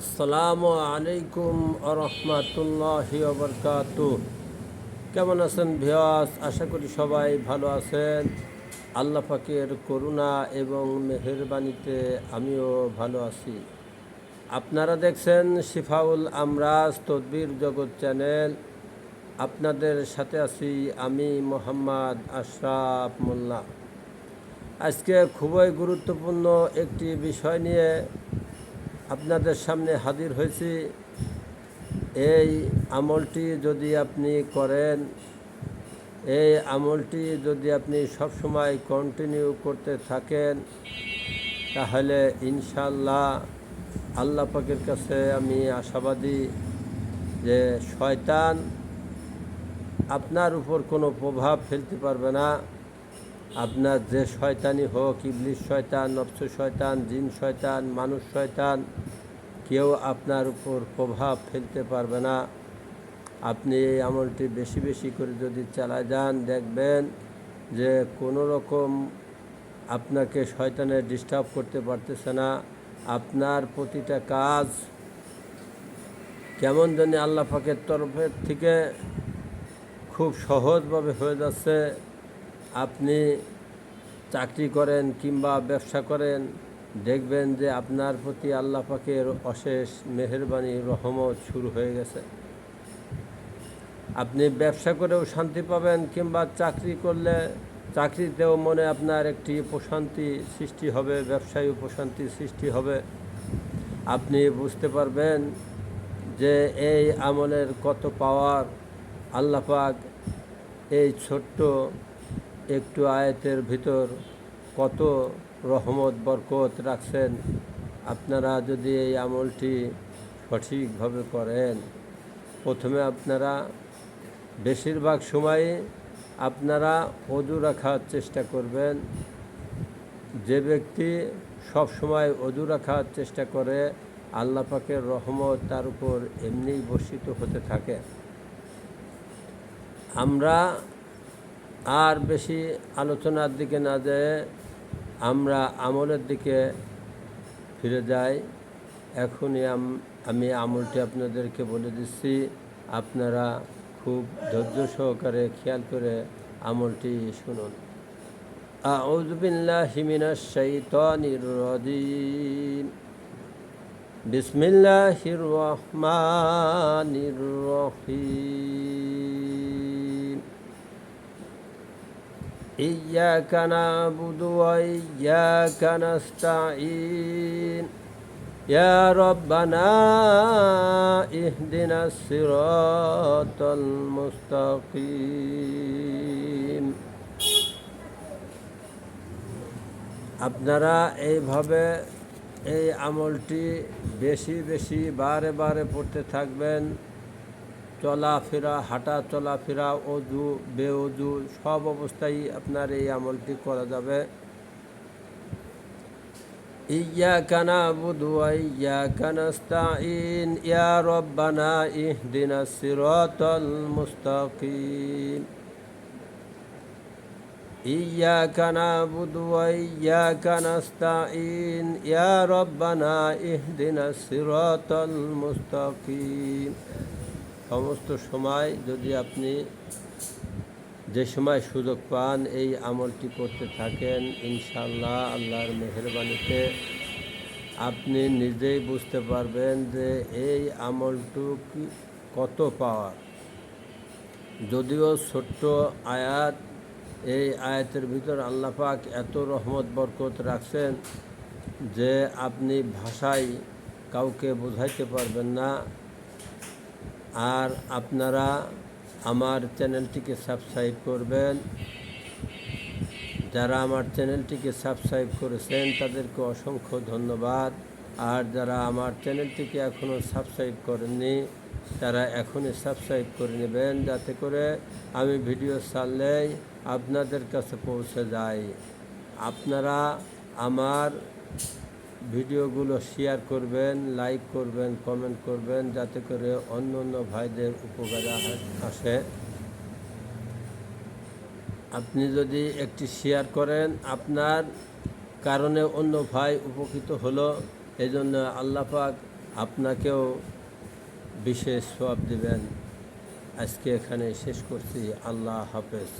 আসসালামু আলাইকুম আরহামতুল্লাহ বরকাত কেমন আছেন ভিয়াস আশা করি সবাই ভালো আছেন। আল্লাহ পাকের করুণা এবং মেহেরবানিতে আমিও ভালো আছি। আপনারা দেখছেন শিফাউল আমরাজ তদবির জগৎ চ্যানেল। আপনাদের সাথে আছি আমি মোহাম্মদ আশরাফ মোল্লা। আজকে খুবই গুরুত্বপূর্ণ একটি বিষয় নিয়ে আপনাদের সামনে হাজির হয়েছি। এই আমলটি যদি আপনি করেন, এই আমলটি যদি আপনি সবসময় কন্টিনিউ করতে থাকেন, তাহলে ইনশাল্লাহ আল্লাহ পাকের কাছে আমি আশাবাদী যে শয়তান আপনার উপর কোনো প্রভাব ফেলতে পারবে না। আপনার যে শয়তানি হোক ইবলিশ শয়তান, নফস শয়তান, জিন শয়তান, মানুষ শয়তান, কেউ আপনার উপর প্রভাব ফেলতে পারবে না। আপনি এই আমলটি বেশি বেশি করে যদি চালায় যান, দেখবেন যে কোনো রকম আপনাকে শয়তানে ডিস্টার্ব করতে পারতেছে না। আপনার প্রতিটা কাজ কেমন জানি আল্লাহ পাকের তরফের থেকে খুব সহজভাবে হয়ে যাচ্ছে। আপনি চাকরি করেন কিংবা ব্যবসা করেন, দেখবেন যে আপনার প্রতি আল্লাহ পাকের অশেষ মেহরবানি, রহমত শুরু হয়ে গেছে। আপনি ব্যবসা করেও শান্তি পাবেন কিংবা চাকরি করলে, চাকরিতেও মনে আপনার একটি প্রশান্তি সৃষ্টি হবে, ব্যবসায়ী প্রশান্তি সৃষ্টি হবে। আপনি বুঝতে পারবেন যে এই আমলের কত পাওয়ার আল্লাহ পাক এই ছোট্ট একটু আয়াতের ভিতর কত রহমত, বরকত রাখছেন। আপনারা যদি এই আমলটি সঠিকভাবে করেন, প্রথমে আপনারা বেশিরভাগ সময়ে আপনারা অজু রাখার চেষ্টা করবেন। যে ব্যক্তি সব সময় অজু রাখার চেষ্টা করে, আল্লাহ পাকের রহমত তার উপর এমনিই বর্ষিত হতে থাকে। আমরা আর বেশি আলোচনার দিকে না যেয়ে আমরা আমলের দিকে ফিরে যাই এখনই আম- আমি আমলটি আপনাদেরকে বলে দিচ্ছি আপনারা খুব ধৈর্য সহকারে খেয়াল করে আমলটি শুনুন أعوذ بالله من الشيطان الرجيم بسم الله الرحمن الرحيم إياك نعبد وإياك نستعين يا ربنا اهدنا الصراط المستقيم আপনারা এইভাবে এই আমলটি বেশি বেশি বারে বারে পড়তে থাকবেন চলাফেরা হাঁটা চলাফেরা অজু বেঅজু সব অবস্থায় আপনার এই আমলটি করা যাবে إياك نعبد وإياك نستعين يا ربنا اهدنا الصراط المستقيم إياك نعبد وإياك نستعين يا ربنا اهدنا الصراط المستقيم সমস্ত সময় যদি আপনি যে সময় সুযোগ পান, এই আমলটি করতে থাকেন ইনশাল্লাহ আল্লাহর মেহরবানিতে আপনি নিজেই বুঝতে পারবেন যে এই আমলটুকু কত পাওয়ার। যদিও ছোট্ট আয়াত, এই আয়াতের ভিতর আল্লাহ পাক এত রহমত, বরকত রাখছেন যে আপনি ভাষায় কাউকে বোঝাইতে পারবেন না। আর আপনারা আমার চ্যানেলটিকে সাবস্ক্রাইব করবেন। যারা আমার চ্যানেলটিকে সাবস্ক্রাইব করেছেন, তাদেরকে অসংখ্য ধন্যবাদ। আর যারা আমার চ্যানেলটিকে এখনও সাবস্ক্রাইব করেননি, তারা এখনই সাবস্ক্রাইব করে নেবেন যাতে করে আমি ভিডিও ছাড়লেই আপনাদের কাছে পৌঁছে যায়। আপনারা আমার ভিডিওগুলো শেয়ার করবেন, লাইক করবেন, কমেন্ট করবেন, যাতে করে অন্য অন্য ভাইদের উপকারে আসে। আপনি যদি একটি শেয়ার করেন, আপনার কারণে অন্য ভাই উপকৃত হলো এই জন্য আল্লাহ পাক আপনাকেও বিশেষ সব দেবেন। আজকে এখানে শেষ করছি। আল্লাহ হাফেজ।